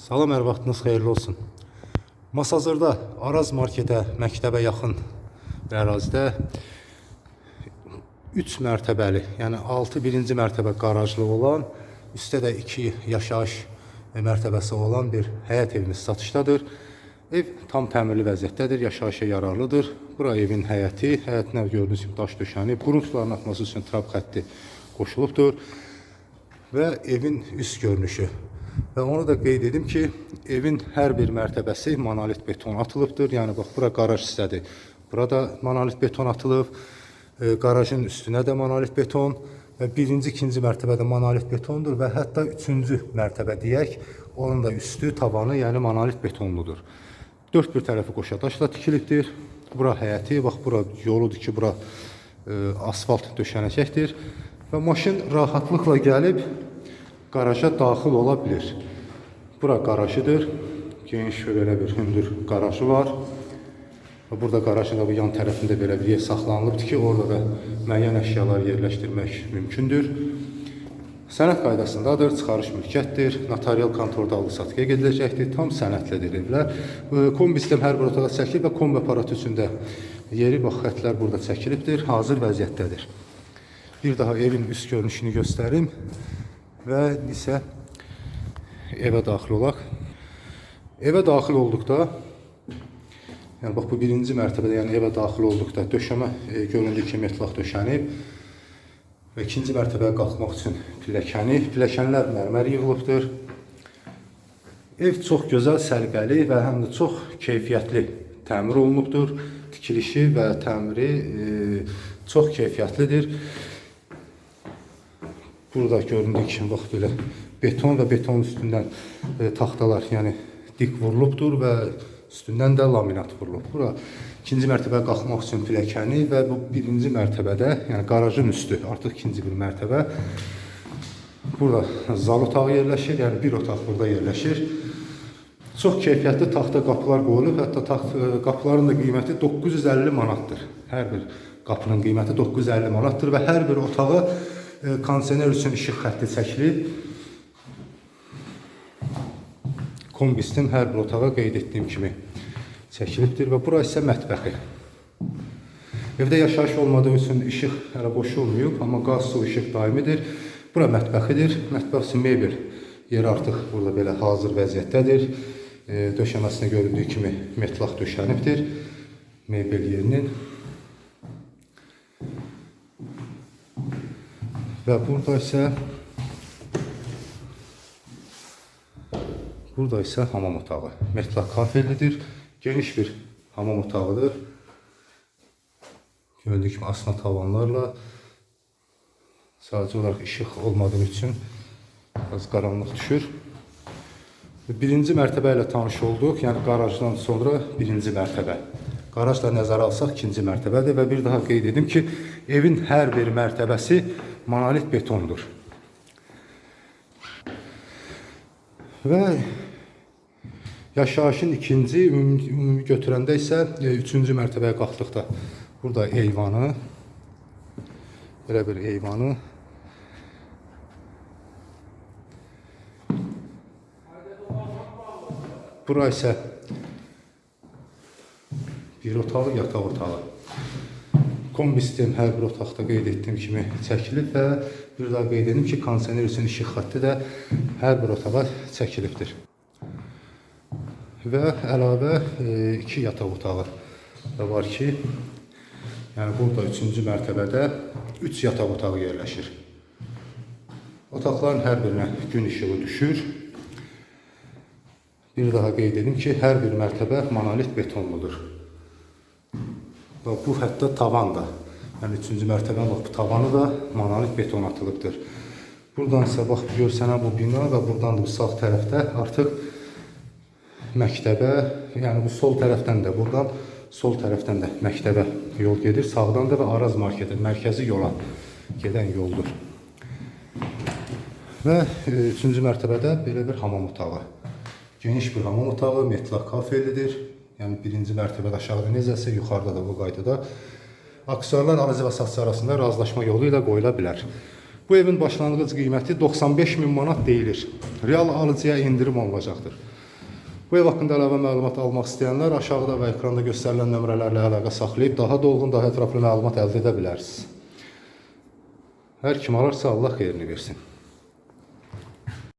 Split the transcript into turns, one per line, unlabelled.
Salam, hər vaxtınız xeyirli olsun. Masazırda Araz marketə, məktəbə yaxın bir ərazidə 3 mərtəbəli, yəni 6 birinci mərtəbə qarajlı olan, üstə də 2 yaşayış mərtəbəsi olan bir həyət evimiz satışdadır. Ev tam təmirli vəziyyətdədir, yaşayışa yararlıdır. Bura evin həyəti, həyətinə gördüyünüz kimi daş döşənib, qurun suların axması üçün trap xətti qoşulubdur və evin üst görünüşü. Və onu da qeyd edim ki, evin hər bir mərtəbəsi monolit beton atılıbdır. Yəni bax bura qaraj hissədir. Burada monolit beton atılıb. E, qarajın üstünə də monolit beton və birinci, ikinci mərtəbədə monolit betondur və hətta üçüncü mərtəbə deyək, onun da üstü, tavanı, yəni monolit betonludur. Dörd bir tərəfi qoşa daşla tikilibdir. Bura həyəti, bax bura yoludur ki, bura e, asfalt döşənəcəkdir və maşın rahatlıqla gəlib qaraja daxil ola bilər. Bura qarajıdır. Geniş belə bir hündür qarajı var. Burada qarajın da bu yan tərəfində belə bir yer saxlanılıbdır ki, orada da müəyyən əşyalar yerləşdirmək mümkündür. Sənəd qaydasındadır, çıxarış mülkiyyətdir, notarial kontorda alı-satqıya gediləcəkdir, tam sənədlidir evlər. E, Kombi sistem hər bir otağa çəkilib və kombi aparatı üçün də yeri, bax, xətlər burada çəkilibdir, hazır vəziyyətdədir. Bir daha evin üst görünüşünü göstərim və isə evə daxil olaq. Evə daxil olduqda, yəni bax bu birinci mərtəbədə, yəni evə daxil olduqda döşəmə e, göründüyü kimi metlaq döşənib və ikinci mərtəbəyə qalxmaq üçün pilləkəni, pilləkənlər mərmər yığılıbdır. Ev çox gözəl, səliqəli və həm də çox keyfiyyətli təmir olunubdur. Tikilişi və təmiri e, çox keyfiyyətlidir. Burada göründüyü kimi bax belə beton və betonun üstündən e, taxtalar, yəni dik vurulubdur və üstündən də laminat vurulub. Bura ikinci mərtəbəyə qalxmaq üçün pilləkəni və bu birinci mərtəbədə, yəni qarajın üstü, artıq ikinci bir mərtəbə. Burada zal otağı yerləşir, yəni bir otaq burada yerləşir. Çox keyfiyyətli taxta qapılar qoyulub, hətta taxt, e, qapıların da qiyməti 950 manatdır. Hər bir qapının qiyməti 950 manatdır və hər bir otağa e, kondisioner üçün işıq xətti çəkilib. Kombistin hər bir otağa qeyd etdiyim kimi çəkilibdir və bura isə mətbəxi. Evdə yaşayış olmadığı üçün işıq hələ qoşulmayıb, amma qaz, su, işıq daimidir. Bura mətbəxidir. Mətbəx üçün mebel yeri artıq burada belə hazır vəziyyətdədir. E, döşəməsinə göründüyü kimi metlaq döşənibdir mebel yerinin. Və burada isə Burada isə hamam otağı. Metlaq kafellidir. Geniş bir hamam otağıdır. Gördüyü kimi asma tavanlarla sadəcə olaraq işıq olmadığı üçün biraz qaranlıq düşür. Birinci mərtəbə ilə tanış olduq. Yəni qarajdan sonra birinci mərtəbə. Qarajla nəzərə alsaq ikinci mərtəbədir və bir daha qeyd edim ki, evin hər bir mərtəbəsi monolit betondur. Və yaşayışın ikinci ümumi, ümumi götürəndə isə e, üçüncü mərtəbəyə qalxdıqda burada eyvanı, belə bir eyvanı, Bura isə bir otağı, yataq otağı. Kombi sistem hər bir otaqda qeyd etdiyim kimi çəkilib və bir daha qeyd edim ki, kondisioner üçün işıq xətti də hər bir otağa çəkilibdir. Və əlavə e, iki yataq otağı da var ki, yəni burada üçüncü mərtəbədə üç yataq otağı yerləşir. Otaqların hər birinə gün işığı düşür. Bir daha qeyd edim ki, hər bir mərtəbə monolit betonludur. Və bu hətta tavan da. Yəni üçüncü mərtəbənin bax bu tavanı da monolit beton atılıbdır. Buradan isə bax görsənən bu bina və buradan da bu sağ tərəfdə artıq məktəbə, yəni bu sol tərəfdən də buradan sol tərəfdən də məktəbə yol gedir. Sağdan da və Araz marketə, mərkəzi yola gedən yoldur. Və e, üçüncü mərtəbədə belə bir hamam otağı. Geniş bir hamam otağı, metlaq kafellidir. Yəni birinci mərtəbədə aşağıda necəsə, yuxarıda da bu qaydada. Aksiyonlar alıcı və satışçı arasında razılaşma yolu ilə qoyula bilər. Bu evin başlanğıc qiyməti 95 min manat deyilir. Real alıcıya indirim olunacaqdır. Bu ev haqqında əlavə məlumat almaq istəyənlər aşağıda və ekranda göstərilən nömrələrlə əlaqə saxlayıb daha dolğun, daha ətraflı məlumat əldə edə bilərsiniz. Hər kim alarsa Allah xeyrini versin.